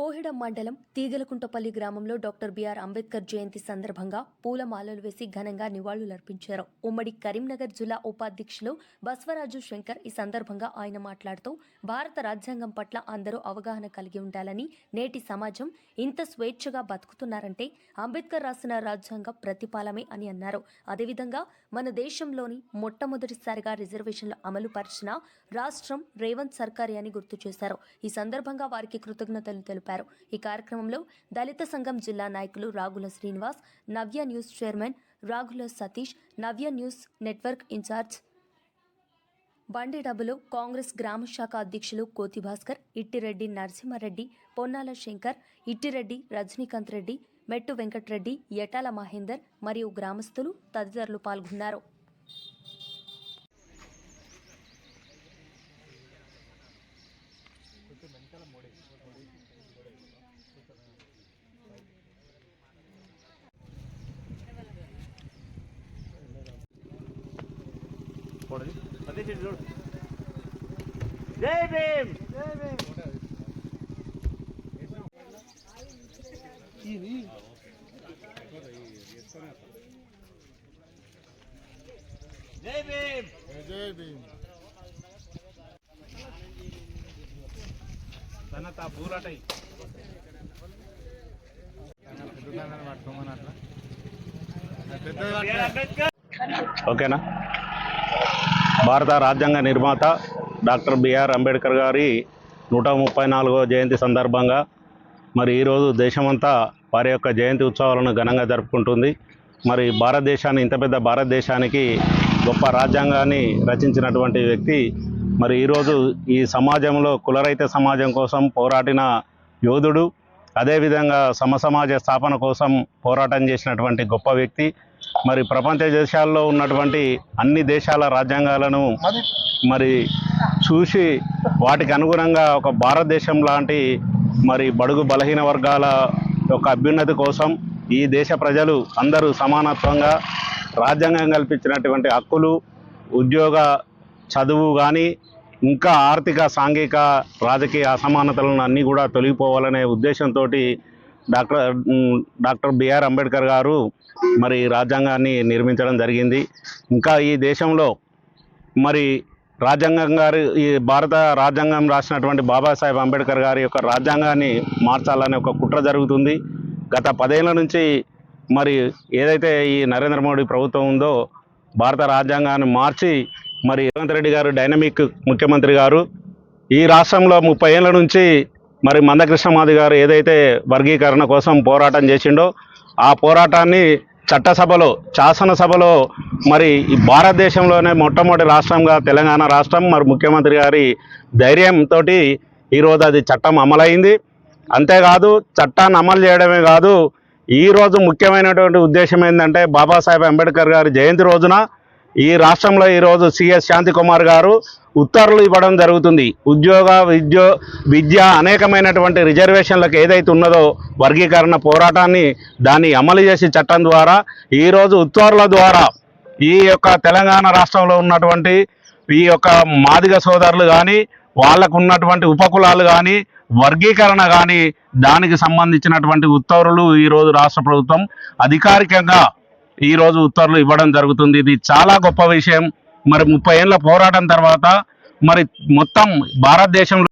కోహిడ మండలం తీగలకుంటపల్లి గ్రామంలో doctor BR Ambedkar జయంతి సందర్భంగా పూలమాలలు వేసి ఘనంగా నివాళులర్పించారు. ఉమ్మడి కరీంనగర్ జిల్లా ఉపాధ్యక్షులు బస్వరాజు శంకర్ ఈ సందర్భంగా ఆయన మాట్లాడుతూ భారత రాజ్యాంగం పట్ల అందరూ అవగాహన కలిగి ఉండాలని నేటి సమాజం ఇంత స్వేచ్ఛగా బతుకుతున్నారంటే అంబేద్కర్ రాసిన రాజ్యాంగ ప్రతిపాలమే అని అన్నారు. అదేవిధంగా మన దేశంలోని మొట్టమొదటిసారిగా రిజర్వేషన్లు అమలు పరిచిన రాష్ట్రం రేవంత్ సర్కారే అని గుర్తు చేశారు. ఈ సందర్భంగా వారికి కృతజ్ఞతలు తెలిపారు. ఈ కార్యక్రమంలో దళిత సంఘం జిల్లా నాయకులు Ragula Srinivas Navya news chairman Ragula Satish Navya news network incharge బండి డబ్బులు కాంగ్రెస్ గ్రామ శాఖ అధ్యక్షులు కోతి భాస్కర్ ఇట్టిరెడ్డి నరసింహారెడ్డి పొన్నాల శంకర్ ఇట్టిరెడ్డి రజనీకాంత్ రెడ్డి మెట్టు వెంకట్రెడ్డి యటాల మహేందర్ మరియు గ్రామస్తులు తదితరులు పాల్గొన్నారు. చూడండి అదే చెట్టు చూడు. జై భీమ్. జై భీమ్. జై భీమ్. తన బూరటై పెద్దదాన్ని పట్టుకోమని అట్లా ఓకేనా? భారత రాజ్యాంగ నిర్మాత డాక్టర్ బిఆర్ అంబేద్కర్ గారి నూట ముప్పై నాలుగో జయంతి సందర్భంగా మరి ఈరోజు దేశమంతా వారి యొక్క జయంతి ఉత్సవాలను ఘనంగా జరుపుకుంటుంది. మరి భారతదేశాన్ని ఇంత పెద్ద భారతదేశానికి గొప్ప రాజ్యాంగాన్ని రచించినటువంటి వ్యక్తి. మరి ఈరోజు ఈ సమాజంలో కులరైత సమాజం కోసం పోరాటిన యోధుడు. అదేవిధంగా సమసమాజ స్థాపన కోసం పోరాటం చేసినటువంటి గొప్ప వ్యక్తి. మరి ప్రపంచ దేశాల్లో ఉన్నటువంటి అన్ని దేశాల రాజ్యాంగాలను మరి చూసి వాటికి అనుగుణంగా ఒక భారతదేశం లాంటి మరి బడుగు బలహీన వర్గాల యొక్క అభ్యున్నతి కోసం ఈ దేశ ప్రజలు అందరూ సమానత్వంగా రాజ్యాంగం కల్పించినటువంటి హక్కులు ఉద్యోగ చదువు కానీ ఇంకా ఆర్థిక సాంఘిక రాజకీయ అసమానతలను అన్నీ కూడా తొలగిపోవాలనే ఉద్దేశంతో డాక్టర్ డాక్టర్ బిఆర్ అంబేద్కర్ గారు మరి రాజ్యాంగాన్ని నిర్మించడం జరిగింది. ఇంకా ఈ దేశంలో మరి రాజ్యాంగం గారు ఈ భారత రాజ్యాంగం రాసినటువంటి బాబాసాహెబ్ అంబేద్కర్ గారి యొక్క రాజ్యాంగాన్ని మార్చాలనే ఒక కుట్ర జరుగుతుంది. గత పదేళ్ళ నుంచి మరి ఏదైతే ఈ నరేంద్ర మోడీ ప్రభుత్వం ఉందో భారత రాజ్యాంగాన్ని మార్చి మరి రేవంత్ రెడ్డి గారు డైనమిక్ ముఖ్యమంత్రి గారు ఈ రాష్ట్రంలో ముప్పై ఏళ్ళ నుంచి మరి మందకృష్ణమాది గారు ఏదైతే వర్గీకరణ కోసం పోరాటం చేసిండో ఆ పోరాటాన్ని చట్టసభలో శాసనసభలో మరి ఈ భారతదేశంలోనే మొట్టమొదటి రాష్ట్రంగా తెలంగాణ రాష్ట్రం మరి ముఖ్యమంత్రి గారి ధైర్యంతో ఈరోజు అది చట్టం అమలైంది. అంతేకాదు చట్టాన్ని అమలు చేయడమే కాదు ఈరోజు ముఖ్యమైనటువంటి ఉద్దేశం ఏంటంటే బాబాసాహెబ్ అంబేద్కర్ గారి జయంతి రోజున ఈ రాష్ట్రంలో ఈరోజు సిఎస్ శాంతికుమార్ గారు ఉత్తర్వులు ఇవ్వడం జరుగుతుంది. ఉద్యోగ విద్యో విద్య అనేకమైనటువంటి రిజర్వేషన్లకు ఏదైతే ఉన్నదో వర్గీకరణ పోరాటాన్ని దాన్ని అమలు చేసి చట్టం ద్వారా ఈరోజు ఉత్తర్వుల ద్వారా ఈ యొక్క తెలంగాణ రాష్ట్రంలో ఉన్నటువంటి ఈ యొక్క మాదిగ సోదరులు కానీ వాళ్ళకు ఉన్నటువంటి ఉపకులాలు కానీ వర్గీకరణ కానీ దానికి సంబంధించినటువంటి ఉత్తర్వులు ఈరోజు రాష్ట్ర ప్రభుత్వం అధికారికంగా ఈరోజు ఉత్తర్వులు ఇవ్వడం జరుగుతుంది. ఇది చాలా గొప్ప విషయం. మరి ముప్పై ఏళ్ళ పోరాటం తర్వాత మరి మొత్తం భారతదేశంలో